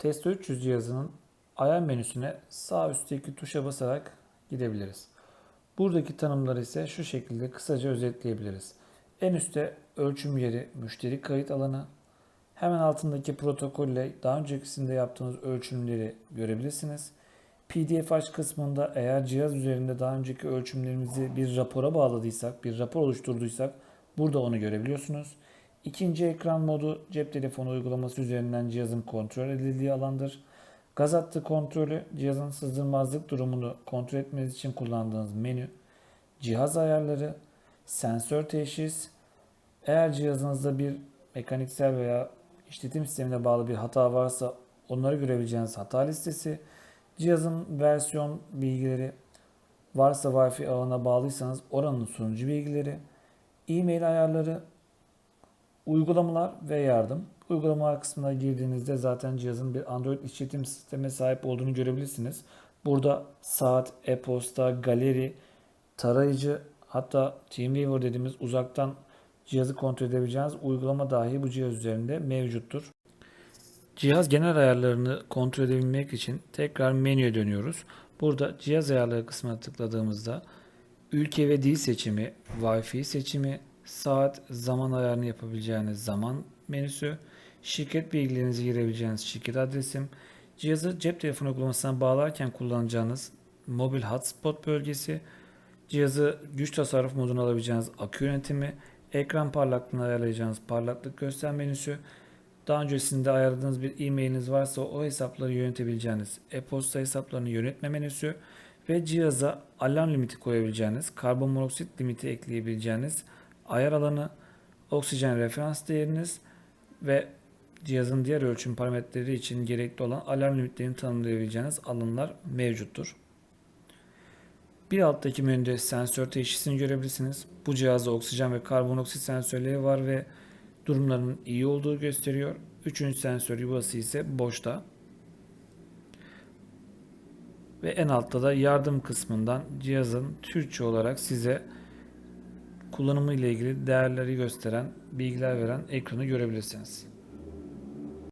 Testo 300 cihazının ayar menüsüne sağ üstteki tuşa basarak gidebiliriz. Buradaki tanımları ise şu şekilde kısaca özetleyebiliriz. En üstte ölçüm yeri, müşteri kayıt alanı, hemen altındaki protokolle daha öncekisinde yaptığınız ölçümleri görebilirsiniz. PDF aç kısmında eğer cihaz üzerinde daha önceki ölçümlerimizi bir rapora bağladıysak, bir rapor oluşturduysak burada onu görebiliyorsunuz. İkinci ekran modu cep telefonu uygulaması üzerinden cihazın kontrol edildiği alandır. Gaz hattı kontrolü cihazın sızdırmazlık durumunu kontrol etmeniz için kullandığınız menü. Cihaz ayarları, sensör teşhis, eğer cihazınızda bir mekaniksel veya işletim sistemine bağlı bir hata varsa onları görebileceğiniz hata listesi, cihazın versiyon bilgileri, varsa Wi-Fi ağına bağlıysanız oranın sunucu bilgileri, e-mail ayarları, uygulamalar ve yardım. Uygulamalar kısmına girdiğinizde zaten cihazın bir Android işletim sistemine sahip olduğunu görebilirsiniz. Burada saat, e-posta, galeri, tarayıcı hatta TeamViewer dediğimiz uzaktan cihazı kontrol edebileceğiniz uygulama dahi bu cihaz üzerinde mevcuttur. Cihaz genel ayarlarını kontrol edebilmek için tekrar menüye dönüyoruz. Burada cihaz ayarları kısmına tıkladığımızda ülke ve dil seçimi, Wi-Fi seçimi, saat, zaman ayarını yapabileceğiniz zaman menüsü, şirket bilgilerinizi girebileceğiniz şirket adresim, cihazı cep telefonu uygulamasına bağlarken kullanacağınız mobil hotspot bölgesi, cihazı güç tasarruf moduna alabileceğiniz akü yönetimi, ekran parlaklığını ayarlayacağınız parlaklık göster menüsü, daha öncesinde ayarladığınız bir e-mailiniz varsa o hesapları yönetebileceğiniz e-posta hesaplarını yönetme menüsü ve cihaza alarm limiti koyabileceğiniz, karbon monoksit limiti ekleyebileceğiniz ayar alanı, oksijen referans değeriniz ve cihazın diğer ölçüm parametreleri için gerekli olan alarm limitlerini tanımlayabileceğiniz alanlar mevcuttur. Bir alttaki menüde sensör teşhisini görebilirsiniz. Bu cihazda oksijen ve karbonoksit sensörleri var ve durumlarının iyi olduğu gösteriyor. Üçüncü sensör yuvası ise boşta. Ve en altta da yardım kısmından cihazın Türkçe olarak size kullanımı ile ilgili değerleri gösteren, bilgiler veren ekranı görebilirsiniz.